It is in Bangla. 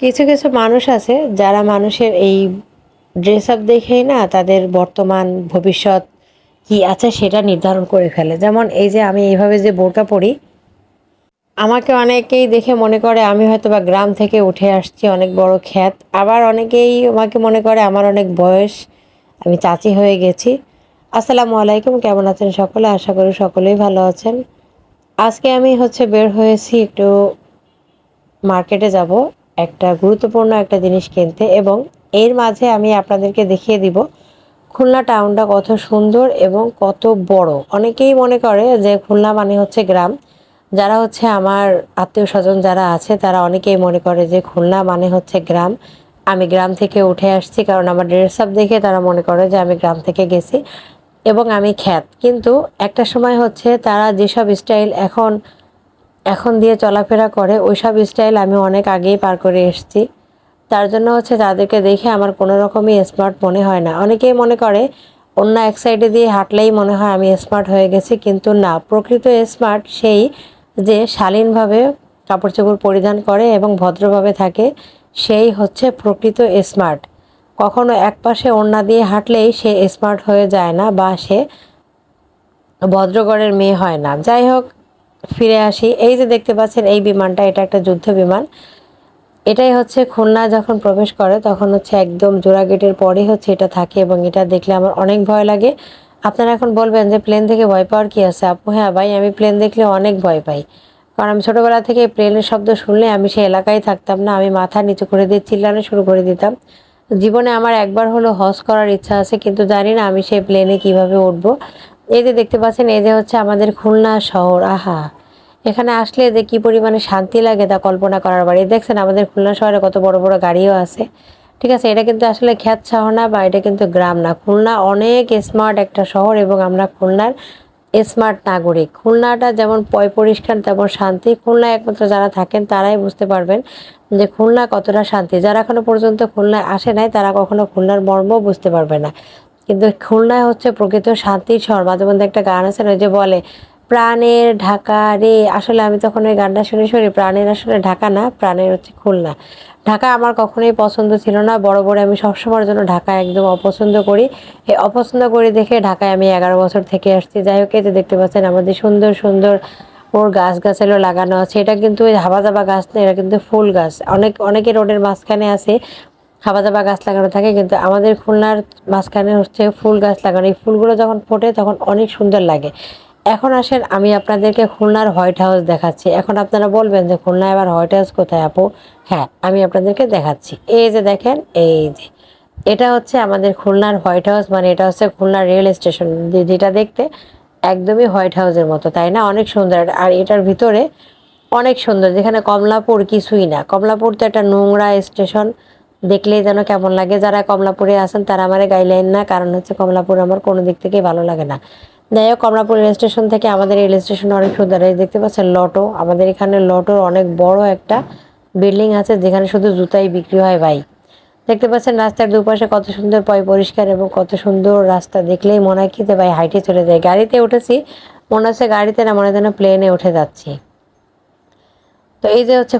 কিছু কিছু মানুষ আছে যারা মানুষের এই ড্রেস আপ দেখেই না তাদের বর্তমান ভবিষ্যৎ কি আছে সেটা নির্ধারণ করে ফেলে। যেমন এই যে আমি এইভাবে যে বোরকা পরি, আমাকে অনেকেই দেখে মনে করে আমি হয়তো বা গ্রাম থেকে উঠে আসছি, অনেক বড় খ্যাত। আবার অনেকেই আমাকে মনে করে আমার অনেক বয়স, আমি চাচি হয়ে গেছি। আসসালামু আলাইকুম, কেমন আছেন সকলে? আশা করি সকলেই ভালো আছেন। আজকে আমি হচ্ছে বের হয়েছি একটু মার্কেটে যাব। একটা গুরুত্বপূর্ণ একটা জিনিস কিনতে এবং এর মাঝে আমি আপনাদেরকে দেখিয়ে দিব খুলনা টাউনটা কত সুন্দর এবং কত বড়। অনেকেই মনে করে যে খুলনা মানে হচ্ছে গ্রাম। যারা হচ্ছে আমার আত্মীয় স্বজন যারা আছে, তারা অনেকেই মনে করে যে খুলনা মানে হচ্ছে গ্রাম। আমি গ্রাম থেকে উঠে আসছি কারণ আমার ড্রেস আপ দেখে তারা মনে করে যে আমি গ্রাম থেকে গেছি এবং আমি খ্যাত। কিন্তু একটা সময় হচ্ছে তারা যেসব স্টাইল এখন এখন দিয়ে চলাফেরা করে, ওইসব স্টাইল আমি অনেক আগেই পার করে এসেছি। তার জন্য হচ্ছে তাদেরকে দেখে আমার কোনো রকমই স্মার্ট মনে হয় না। অনেকেই মনে করে, অন্য এক সাইডে দিয়ে হাঁটলেই মনে হয় আমি স্মার্ট হয়ে গেছি, কিন্তু না। প্রকৃত স্মার্ট সেই যে শালীনভাবে কাপড় চোপড় পরিধান করে এবং ভদ্রভাবে থাকে, সেই হচ্ছে প্রকৃত স্মার্ট কখনো এক পাশে ওড়না দিয়ে হাঁটলেই সে স্মার্ট হয়ে যায় না বা সে ভদ্রগড়ের মেয়ে হয় না। যাই হোক ফিরে আসি। এই যে দেখতে পাচ্ছেন, এই বিমানটা, এটা একটা যুদ্ধ বিমান। এটাই হচ্ছে খুলনা যখন প্রবেশ করে, তখন হচ্ছে একদম জোড়া গেটের পরেই হচ্ছে এটা থাকে এবং এটা দেখলে আমার অনেক ভয় লাগে। আপনারা এখন বলবেন যে প্লেন থেকে ভয় পাওয়ার কি আছে? আপু হ্যাঁ ভাই, আমি প্লেন দেখলে অনেক ভয় পাই। কারণ আমি ছোটোবেলা থেকে প্লেনের শব্দ শুনলে আমি সেই এলাকায় থাকতাম না, আমি মাথা নিচু করে দিয়ে চিল্লানো শুরু করে দিতাম। জীবনে আমার একবার হলো হজ করার ইচ্ছা আছে, কিন্তু জানি না আমি সেই প্লেনে কীভাবে উঠব। এই যে দেখতে পাচ্ছেন, এই যে হচ্ছে আমাদের খুলনা শহর, আহা। এখানে আসলে যে কি পরিমাণে শান্তি লাগে তা কল্পনা করার বাড়ি দেখছেন, আমাদের খুলনা শহরে কত বড় বড় গাড়িও আছে। ঠিক আছে, এটা কিন্তু আসলে খ্যাত শহর না বা এটা কিন্তু গ্রাম না। খুলনা অনেক স্মার্ট একটা শহর এবং আমরা খুলনার স্মার্ট নাগরিক। খুলনাটা যেমন পয় পরিষ্কার, তেমন শান্তি। খুলনায় একমাত্র যারা থাকেন, তারাই বুঝতে পারবেন যে খুলনা কতটা শান্তি। যারা এখনও পর্যন্ত খুলনায় আসে নাই, তারা কখনো খুলনার মর্ম বুঝতে পারবে না। কিন্তু খুলনায় হচ্ছে প্রকৃত শান্তির শহর মাঝে মধ্যে একটা গান আছে না যে বলে, প্রাণের ঢাকা রে। আসলে আমি তখন ওই গানটা শুনে শুনি, প্রাণের আসলে ঢাকা না, প্রাণের হচ্ছে খুলনা। ঢাকা আমার কখনোই পছন্দ ছিল না। বড় বড় আমি সবসময়ের জন্য ঢাকা একদম অপছন্দ করি। এই অপছন্দ করি দেখে ঢাকায় আমি এগারো বছর থেকে আসছি। যাই হোক যে দেখতে পাচ্ছেন, আমাদের সুন্দর সুন্দর ওর গাছ গাছালো লাগানো আছে। এটা কিন্তু ওই হাবা জাবা গাছ না, এটা কিন্তু ফুল গাছ। অনেক, অনেকে রোডের মাঝখানে আছে হাবা জাবা গাছ লাগানো থাকে, কিন্তু আমাদের খুলনার মাঝখানে হচ্ছে ফুল গাছ লাগানো। এই ফুলগুলো যখন ফোটে তখন অনেক সুন্দর লাগে। এখন আসেন, আমি আপনাদেরকে খুলনার হোয়াইট হাউস দেখাচ্ছি। এখন আপনারা বলবেন যে খুলনায় আবার হোয়াইট হাউস কোথায় আপু? হ্যাঁ আমি আপনাদেরকে দেখাচ্ছি। এই যে দেখেন, এই যে। এটা হচ্ছে আমাদের খুলনার হোয়াইট হাউস মানে এটা হচ্ছে খুলনার রেল স্টেশন। যেটা দেখতে একদমই হোয়াইট হাউসের মতো, তাই না? অনেক সুন্দর। আর এটার ভিতরে অনেক সুন্দর, যেখানে কমলাপুর কিছুই না। কমলাপুর তো একটা নোংরা স্টেশন দেখলেই যেন কেমন লাগে। যারা কমলাপুরে আছেন তারা আমার গাইলাইন না, কারণ হচ্ছে কমলাপুর আমার কোনো দিক থেকেই ভালো লাগে না। যাই হোক, কমলাপুর রেল স্টেশন থেকে আমাদের রেল স্টেশন অনেক সুন্দর। দেখতে পাচ্ছেন, লটো। আমাদের এখানে লটোর অনেক বড় একটা বিল্ডিং আছে, যেখানে শুধু জুতাই বিক্রি হয় ভাই। দেখতে পাচ্ছেন, রাস্তার দুপাশে কত সুন্দর পয় পরিষ্কার এবং কত সুন্দর রাস্তা। দেখলেই মনে হয় কি ভাই, হাইটে চলে যায়। গাড়িতে উঠেছি, মনে হচ্ছে গাড়িতে না, মনে যেন প্লেনে উঠে যাচ্ছি। তো এই যে হচ্ছে